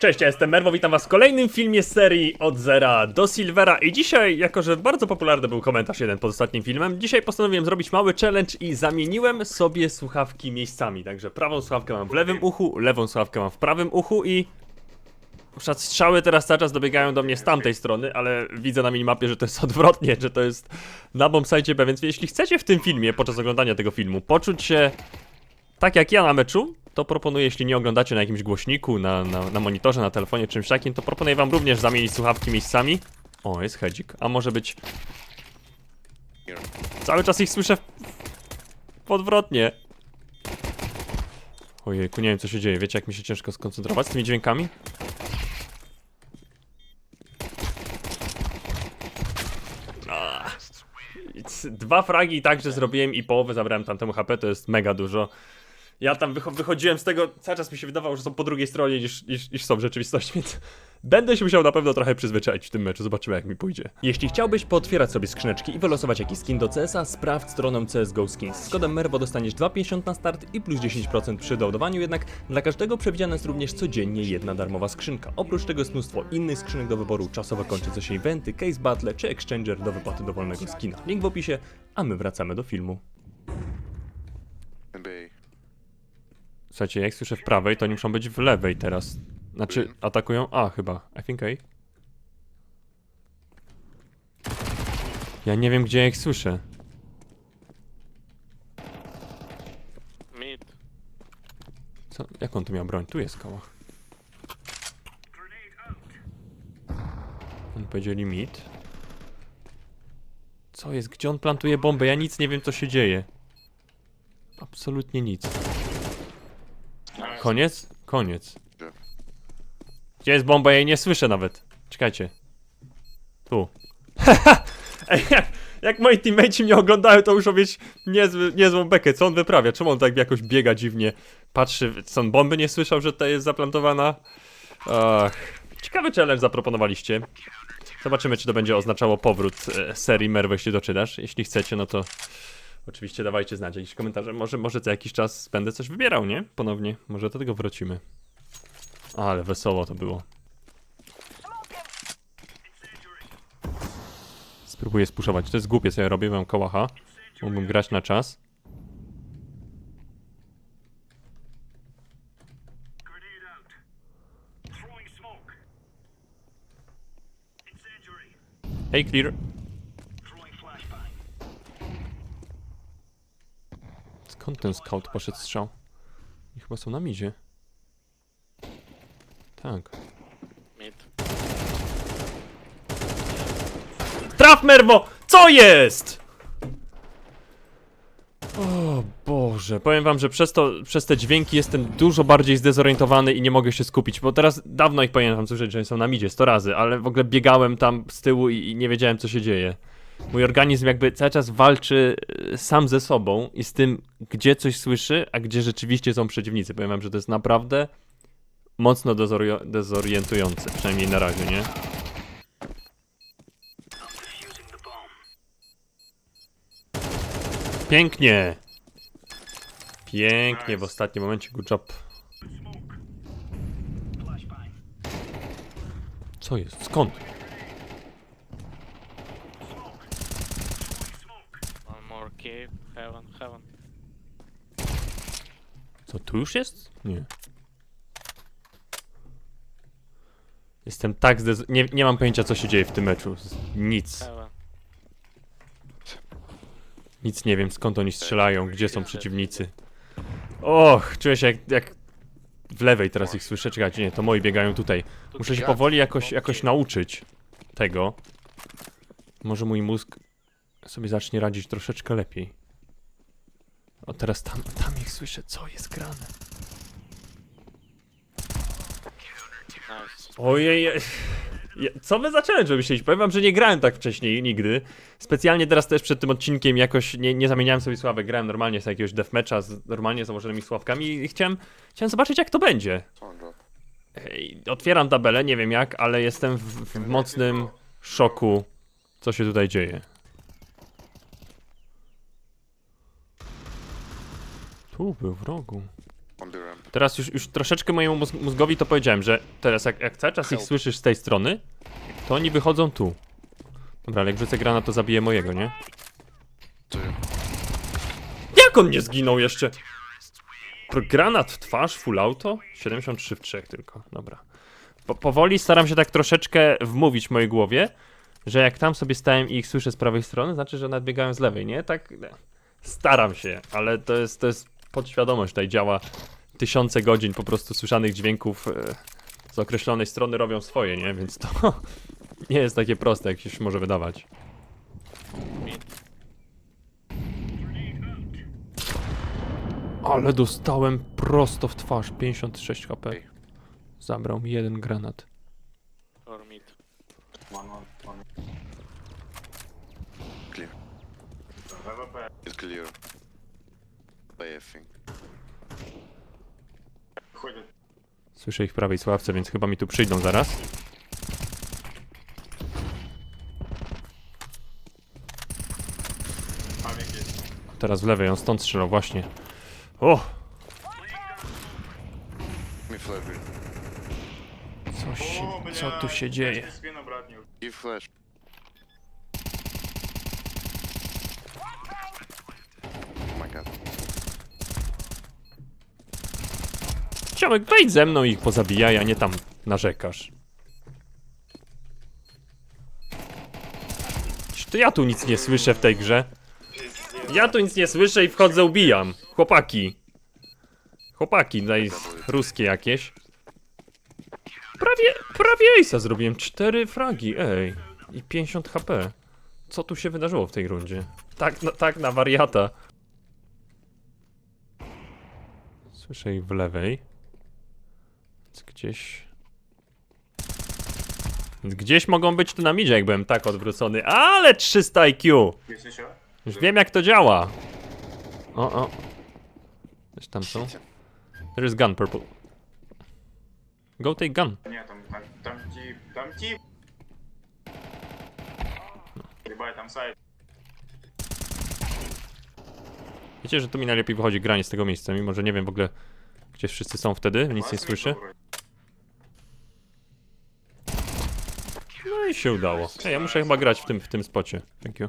Cześć, ja jestem Merwo, witam was w kolejnym filmie z serii Od Zera do Silvera i dzisiaj, jako że bardzo popularny był komentarz jeden pod ostatnim filmem, dzisiaj postanowiłem zrobić mały challenge i zamieniłem sobie słuchawki miejscami, także prawą słuchawkę mam w lewym uchu, lewą słuchawkę mam w prawym uchu i... Strzały teraz cały czas dobiegają do mnie z tamtej strony, ale widzę na minimapie, że to jest odwrotnie, że to jest na bombsite więc jeśli chcecie w tym filmie, podczas oglądania tego filmu, poczuć się tak jak ja na meczu, to proponuję, jeśli nie oglądacie na jakimś głośniku, na, na, na monitorze, na telefonie, czymś takim, to proponuję wam również zamienić słuchawki miejscami. O, jest hedzik. A może być... Cały czas ich słyszę w... odwrotnie. Ojejku, nie wiem co się dzieje. Wiecie jak mi się ciężko skoncentrować z tymi dźwiękami? Dwa fragi także zrobiłem i połowę zabrałem tamtemu HP, to jest mega dużo. Ja tam wycho- wychodziłem z tego, cały czas mi się wydawało, że są po drugiej stronie niż, niż, niż są w rzeczywistości, więc będę się musiał na pewno trochę przyzwyczaić w tym meczu, zobaczymy jak mi pójdzie. Jeśli chciałbyś pootwierać sobie skrzyneczki i wylosować jakiś skin do CS-a, sprawdź stronę CSGO Skins. Z kodem MERWO dostaniesz 2,50 na start i plus 10% przy doładowaniu, jednak dla każdego przewidziana jest również codziennie jedna darmowa skrzynka. Oprócz tego jest mnóstwo innych skrzynek do wyboru, czasowo kończące się eventy, case battle czy exchanger do wypłaty dowolnego skina. Link w opisie, a my wracamy do filmu. B. Słuchajcie, jak słyszę w prawej, to oni muszą być w lewej teraz. Znaczy, atakują A chyba. I think A. Ja nie wiem, gdzie ja ich słyszę. Mid. Co? Jak on tu miał broń? Tu jest koło. Oni powiedzieli mid. Co jest? Gdzie on plantuje bombę? Ja nic nie wiem, co się dzieje. Absolutnie nic. Koniec? Koniec. Gdzie? Gdzie jest bomba? Ja jej nie słyszę nawet. Czekajcie. Tu. Ej, jak, jak moi teammates mnie oglądają, to muszą mieć niezły, niezłą bekę. Co on wyprawia? Czemu on tak jakoś biega dziwnie? Patrzy, co on bomby nie słyszał, że ta jest zaplantowana? Ach. Ciekawy challenge zaproponowaliście. Zobaczymy, czy to będzie oznaczało powrót e, serii Merwy, jeśli doczytasz. Jeśli chcecie, no to oczywiście dawajcie znać jakieś komentarze. Może, może za jakiś czas będę coś wybierał, nie? Ponownie. Może do tego wrócimy. Ale wesoło to było. Spróbuję spuszować. To jest głupie, co ja robię, mam kołacha. Mógłbym grać na czas. Hey, clear. Skąd ten scout poszedł strzał? I chyba są na midzie. Tak. Mid. Traf, Merwo! Co jest? O Boże, powiem wam, że przez to, przez te dźwięki jestem dużo bardziej zdezorientowany i nie mogę się skupić, bo teraz dawno ich pamiętam słyszeć, że są na midzie 100 razy, ale w ogóle biegałem tam z tyłu i, i nie wiedziałem co się dzieje. Mój organizm jakby cały czas walczy e, sam ze sobą i z tym, gdzie coś słyszy, a gdzie rzeczywiście są przeciwnicy. Powiem wam, że to jest naprawdę mocno dezori- dezorientujące, przynajmniej na razie, nie? Pięknie! Pięknie w ostatnim momencie, good job. Co jest? Skąd? Heaven, heaven. Co, tu już jest? Nie. Jestem tak zdez... Nie, nie mam pojęcia, co się dzieje w tym meczu. Z- Nic. Heaven. Nic nie wiem, skąd oni strzelają, gdzie są przeciwnicy. Och, czuję się jak, jak w lewej teraz ich słyszę. Czekajcie, nie, to moi biegają tutaj. Muszę się powoli jakoś, jakoś nauczyć tego. Może mój mózg sobie zacznie radzić troszeczkę lepiej. O, teraz tam, tam ich słyszę. Co jest grane? Ojej, ja- co wy za challenge wymyśliliście? Powiem wam, że nie grałem tak wcześniej nigdy. Specjalnie teraz też przed tym odcinkiem jakoś nie, nie zamieniałem sobie sławek. Grałem normalnie z jakiegoś deathmatcha z normalnie założonymi sławkami i chciałem, chciałem zobaczyć jak to będzie. Ej, otwieram tabelę, nie wiem jak, ale jestem w, w mocnym szoku, co się tutaj dzieje. Tu był w rogu. Teraz już, już troszeczkę mojemu mózg- mózgowi to powiedziałem, że teraz jak, jak cały czas ich słyszysz z tej strony, to oni wychodzą tu. Dobra, ale jak wrzucę granat, to zabiję mojego, nie? Jak on nie zginął jeszcze? Pro- Granat w twarz, full auto? 73 w 3 tylko, dobra. Po, powoli staram się tak troszeczkę wmówić w mojej głowie, że jak tam sobie stałem i ich słyszę z prawej strony, znaczy, że nadbiegają z lewej, nie? Tak e, staram się, ale to jest, to jest podświadomość, tutaj działa tysiące godzin po prostu słyszanych dźwięków e, z określonej strony robią swoje, nie? Więc to nie jest takie proste, jak się może wydawać. Ale dostałem prosto w twarz, 56 HP. Zabrał mi jeden granat. Clear. I think. Słyszę ich w prawej sławce, więc chyba mi tu przyjdą zaraz. Teraz w lewej, on stąd strzelał właśnie. O! Me flash. here. Co się, co tu się dzieje? Give flash. Ciomek, wejdź ze mną i ich pozabijaj, a nie tam narzekasz. To ja tu nic nie słyszę w tej grze? Ja tu nic nie słyszę i wchodzę, ubijam. Chłopaki. Chłopaki, tutaj ruskie jakieś. Prawie, prawie Ace'a zrobiłem. Cztery fragi, ej. I 50 HP. Co tu się wydarzyło w tej rundzie? Tak, no, tak na wariata. Słyszę ich w lewej. Gdzieś... Gdzieś mogą być tu na midzie, jak byłem tak odwrócony. Ale 300 IQ! Już wiem jak to działa. O, o. Coś tam są. There is gun, purple. Go take gun. Nie, tam, tam, tam ci, tam ci. Jebaj, tam side. Wiecie, że tu mi najlepiej wychodzi granie z tego miejsca, mimo że nie wiem w ogóle gdzie wszyscy są wtedy, nic nie słyszę. I się udało. Ja muszę chyba grać w tym, w tym spocie. Thank you.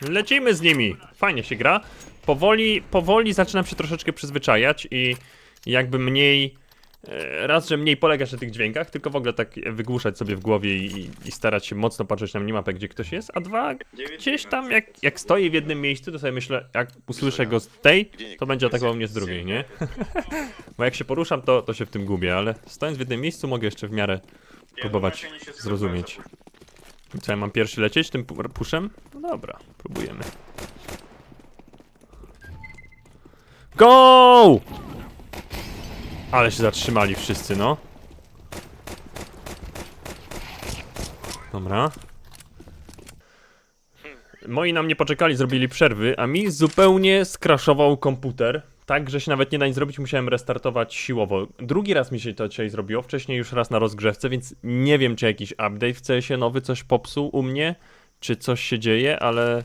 Lecimy z nimi. Fajnie się gra. Powoli, powoli zaczynam się troszeczkę przyzwyczajać i jakby mniej. E, Raz, że mniej polegać na tych dźwiękach, tylko w ogóle tak wygłuszać sobie w głowie i, i starać się mocno patrzeć na minimapę, gdzie ktoś jest. A dwa, gdzieś tam jak, jak stoję w jednym miejscu, to sobie myślę, jak usłyszę go z tej, to będzie atakował mnie z drugiej, nie? Bo jak się poruszam, to, to się w tym gubię, ale stojąc w jednym miejscu mogę jeszcze w miarę próbować zrozumieć. Co ja mam pierwszy lecieć tym pu- puszem? No dobra, próbujemy. Go! Ale się zatrzymali wszyscy, no. Dobra. Moi na mnie poczekali, zrobili przerwy, a mi zupełnie skraszował komputer. Tak, że się nawet nie da nic zrobić, musiałem restartować siłowo. Drugi raz mi się to dzisiaj zrobiło, wcześniej już raz na rozgrzewce, więc nie wiem, czy jakiś update w CS-ie nowy coś popsuł u mnie, czy coś się dzieje, ale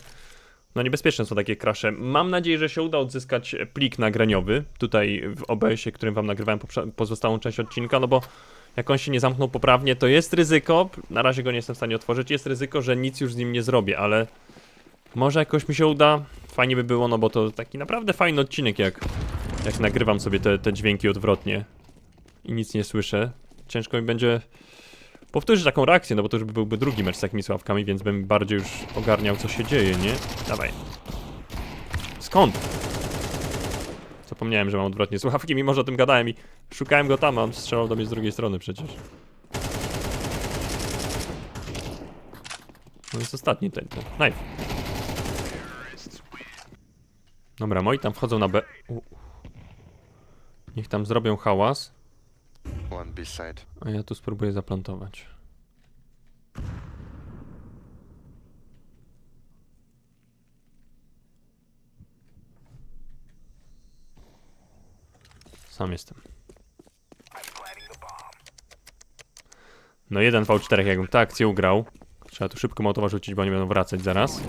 no niebezpieczne są takie krasze. Mam nadzieję, że się uda odzyskać plik nagraniowy, tutaj w OBS-ie, którym wam nagrywałem pozostałą część odcinka, no bo jak on się nie zamknął poprawnie, to jest ryzyko, na razie go nie jestem w stanie otworzyć, jest ryzyko, że nic już z nim nie zrobię, ale może jakoś mi się uda. Fajnie by było, no bo to taki naprawdę fajny odcinek, jak, jak nagrywam sobie te, te dźwięki odwrotnie i nic nie słyszę. Ciężko mi będzie powtórzyć taką reakcję, no bo to już byłby drugi mecz z takimi sławkami, więc bym bardziej już ogarniał, co się dzieje, nie? Dawaj. Skąd? Zapomniałem, że mam odwrotnie słuchawki, mimo że o tym gadałem i szukałem go tam, a on strzelał do mnie z drugiej strony przecież. No jest ostatni ten, ten knife. Dobra, moi tam wchodzą na B. U. Niech tam zrobią hałas, One B side. a ja tu spróbuję zaplantować. Sam jestem. No jeden V4 jakbym tę akcję ugrał. Trzeba tu szybko motowa rzucić, bo oni będą wracać zaraz.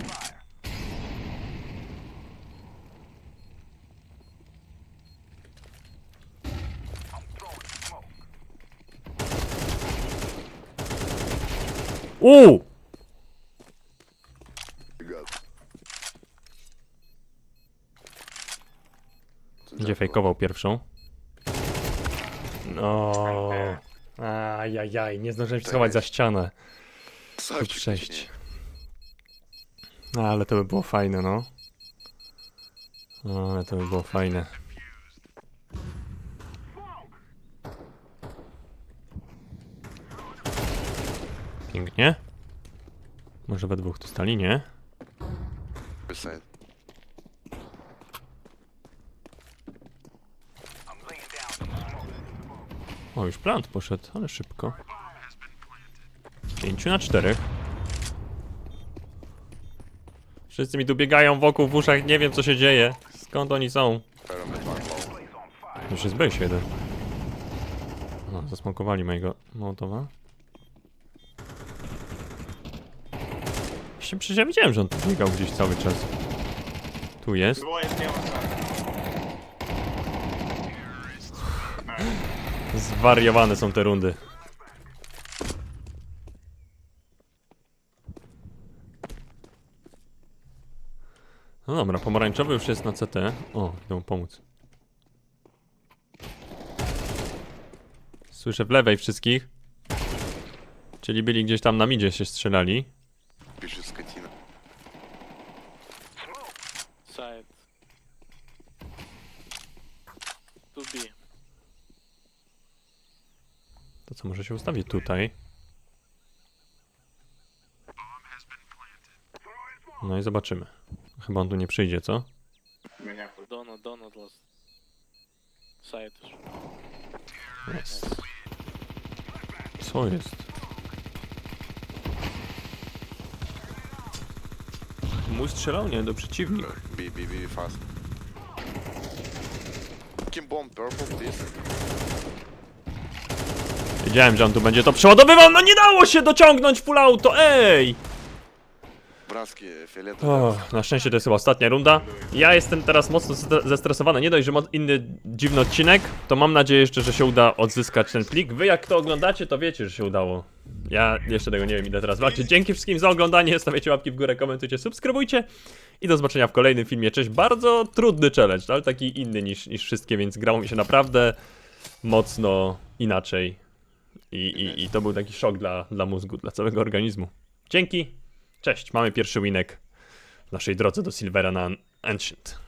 Uuu! Gdzie fejkował pierwszą? No. Ajajaj, nie zdążyłem się schować za ścianę. Tu Савчик, przejść. No, ale to by było fajne, no. No, ale to by było fajne. Pięknie. Może we dwóch tu stali, nie? O, już plant poszedł, ale szybko. Pięciu na czterech. Wszyscy mi tu biegają wokół w uszach, nie wiem co się dzieje. Skąd oni są? Już jest B7. No, zasmokowali mojego Mołotowa. Właśnie przecież ja widziałem, że on tu biegał gdzieś cały czas. Tu jest. Zwariowane są te rundy. No dobra, pomarańczowy już jest na CT. O, idę mu pomóc. Słyszę w lewej wszystkich. Czyli byli gdzieś tam na midzie się strzelali. może się ustawić tutaj. No i zobaczymy. Chyba on tu nie przyjdzie, co? Donut, donut last. Side. Jest. Co jest? Mój strzelał, nie? Do przeciwnika. B, B, B, fast. Kim bomb purple, please. Wiedziałem, że on tu będzie to przeładowywał, no nie dało się dociągnąć full auto, ej! O, na szczęście to jest chyba ostatnia runda. Ja jestem teraz mocno zestresowany. Nie dość, że ma inny dziwny odcinek, to mam nadzieję jeszcze, że się uda odzyskać ten plik. Wy jak to oglądacie, to wiecie, że się udało. Ja jeszcze tego nie wiem, idę teraz walczyć. Dzięki wszystkim za oglądanie, stawiajcie łapki w górę, komentujcie, subskrybujcie i do zobaczenia w kolejnym filmie. Cześć, bardzo trudny challenge, ale taki inny niż, niż wszystkie, więc grało mi się naprawdę mocno inaczej. I, i, i to był taki szok dla, dla mózgu, dla całego organizmu. Dzięki, cześć, mamy pierwszy winek w naszej drodze do Silvera na Ancient.